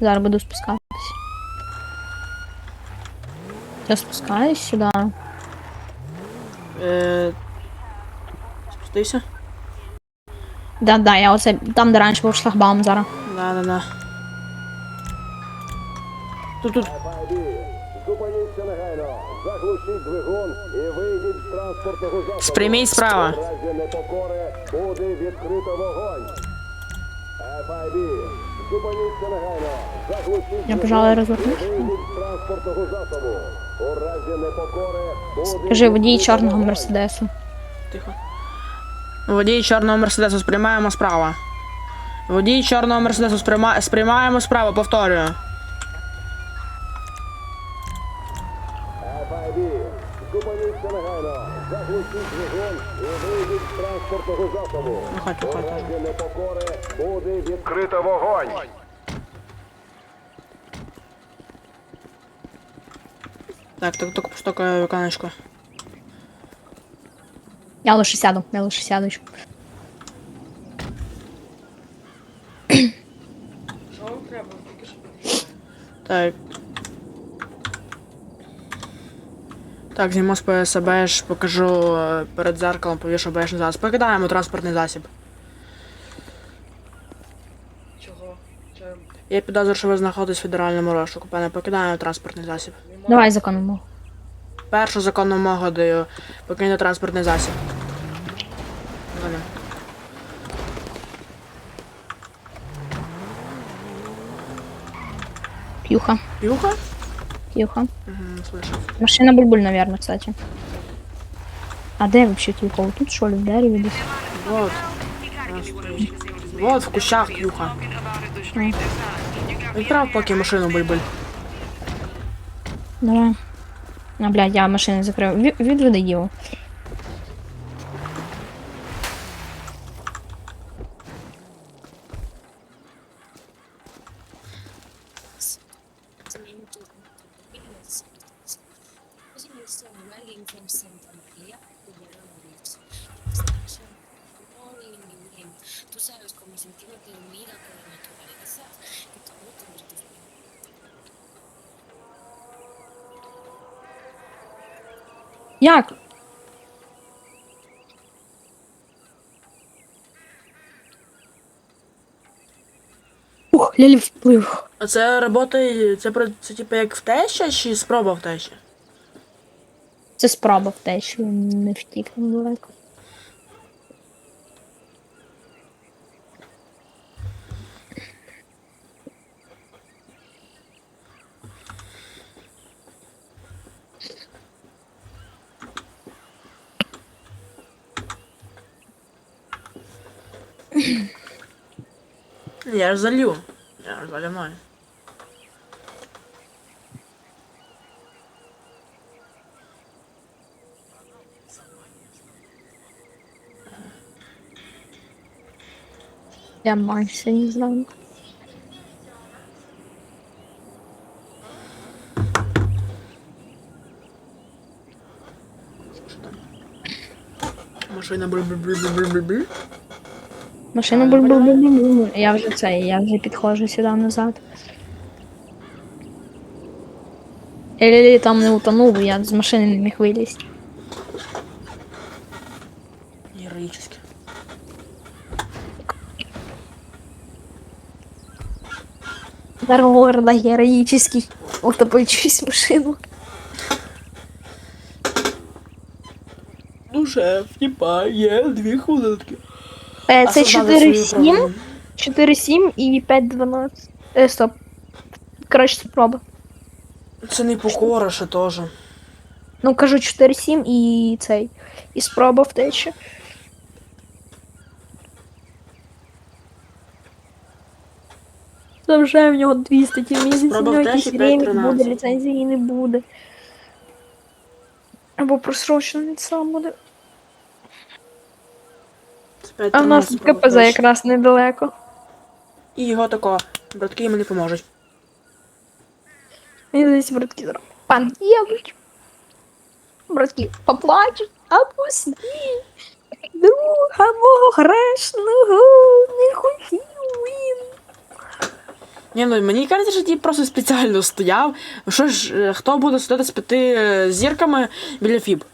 Зараз буду спускатись. Я спускаюсь сюди. Е... Спустився? Да, да, я оце там, де раніше був шлагбаум зараз. Да, да, да. Тут, тут. Зупиніться негайно, заглушіть двигун і вийдіть з транспортного засобу. Спряміть справа. У разі непокори буде відкрито вогонь. FIB, зупиніться негайно, заглушіть Я, пожалуй, розвернусь. і вийдіть з транспортного засобу. У разі непокори буде Кажи водій чорного мерседесу. Тихо. Водій чорного мерседесу сприймаємо справа. Водій чорного мерседесу сприймаємо справа, повторюю. FIB, зупиніться негайно, заглушіть двигун і вийдіть з транспортного засобу. Виходь, У виходь. разі непокори буде відкрито вогонь. Так, так, так, постукаю віконечко. Я лише сяду, я лише сяду. Так. Так, зніму з себе ж покажу е, перед зеркалом, повішу бешний засіб. Покидаємо транспортний засіб. Чого? Я підозрюю, що ви знаходитесь в федеральному розшуку. Пане, покидаємо транспортний засіб. Давай законом мову. Першу законну вимогу даю. Покиньте транспортний засіб. Далі. П'юха, Пюха? П'юха. Угу, слышав. Машина Бульбуль, наверное, кстати. А да вообще Тихо? Вот тут что ли, в ребята? Вот. Вот в кущах Пюха. прав поки машину бульбуль. Давай. А, блядь, я машину закрив. Ві- Відведи його. wagging from Santa María de Valladolid. Tú sabes, como sentirte unida con la naturaleza y todo tenerte Як? Ух, лялі вплив. А це робота, це, про- це типу як втеща чи спроба втещі? Це спроба в те, що він не втік недалеко. Я ж залью. Я ж заливаю. Я майже не знаю. Машина буль-буль-буль-буль-буль-буль. Машина буль-буль-буль-буль. Я вже це, я вже підходжу сюди назад. Я там не утонув, я з машини не міг вилізти. Героически. Дорога героический. Утопичусь машину. Ну, шеф, типа, є дві хвилинки. Е, Це Осознали 4-7, 4-7 і 5-12. Е, стоп. Коротше, спроба. Це не покора ще теж. Ну, кажу 4-7 і цей. І спроба втечі. Там вже в нього 200 статті в місяць, в нього якийсь ремік буде, ліцензії не буде. Або просрочений сам буде. А в нас тут КПЗ якраз недалеко. І його тако. Братки йому не поможуть. Мені здається, братки зараз под'їдуть. Братки поплачуть, а пусті. друга мого грешного не хотів він. Ні, ну мені кажеться, що ті просто спеціально стояв. Що ж, е, хто буде сидіти з п'яти е, зірками біля фіб?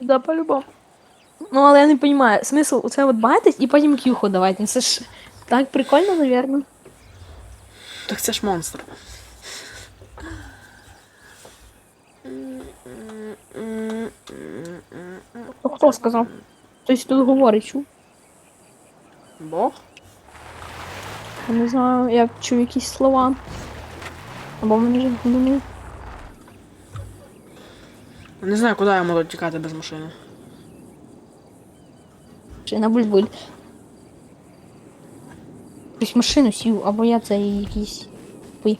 Да, по-любому. Ну, але я не розумію, смисл оце от байтись і потім кюху давати. Ну, Це ж так прикольно, напевно. Так це ж монстр. То хто сказав? Хтось тут говорить, чув. Бог? Я не знаю, я чув якісь слова. Або мені ж думаю. Не знаю, куди я можу тікати без машини. Чи на бульбуль. Якусь машину сів, або я це якийсь. Ой.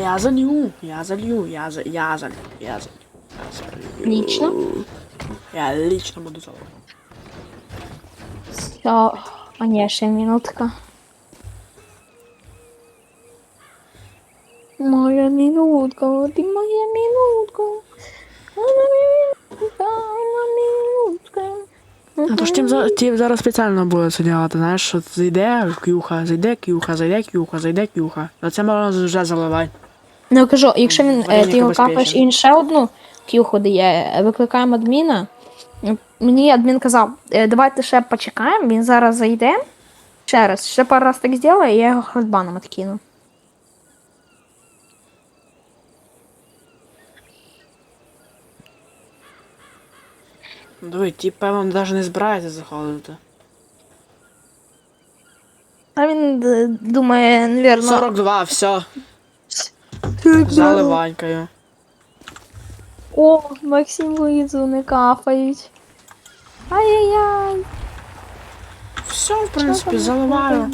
Я залью, я залью, я за, я залью, я залью. Я залью. Лично. Я лично буду заливати. Все. А ні, ще минутка. Моя минутка, ти моя минутка. Моя минутка, моя минутка. А то ж тим, за- тим зараз спеціально буде це делати, знаєш, що зайде кюха, зайде кюха, зайде кюха, зайде кюха. На це можна вже заливати. Ну кажу, якщо він е, ти його капаєш і він ще одну кюху дає, е, викликаємо адміна. Мені адмін казав, «Е, давайте ще почекаємо, він зараз зайде. Ще раз, ще пару раз так зробить, і я його хардбаном откину. Диви, ті, певно, навіть не збирається заходити. А він д- думає, навірно. 42, все, «Так, заливанькою. О, Максим Луїзу не кафають. Ай-яй-яй. Все, в принципі, заливаю.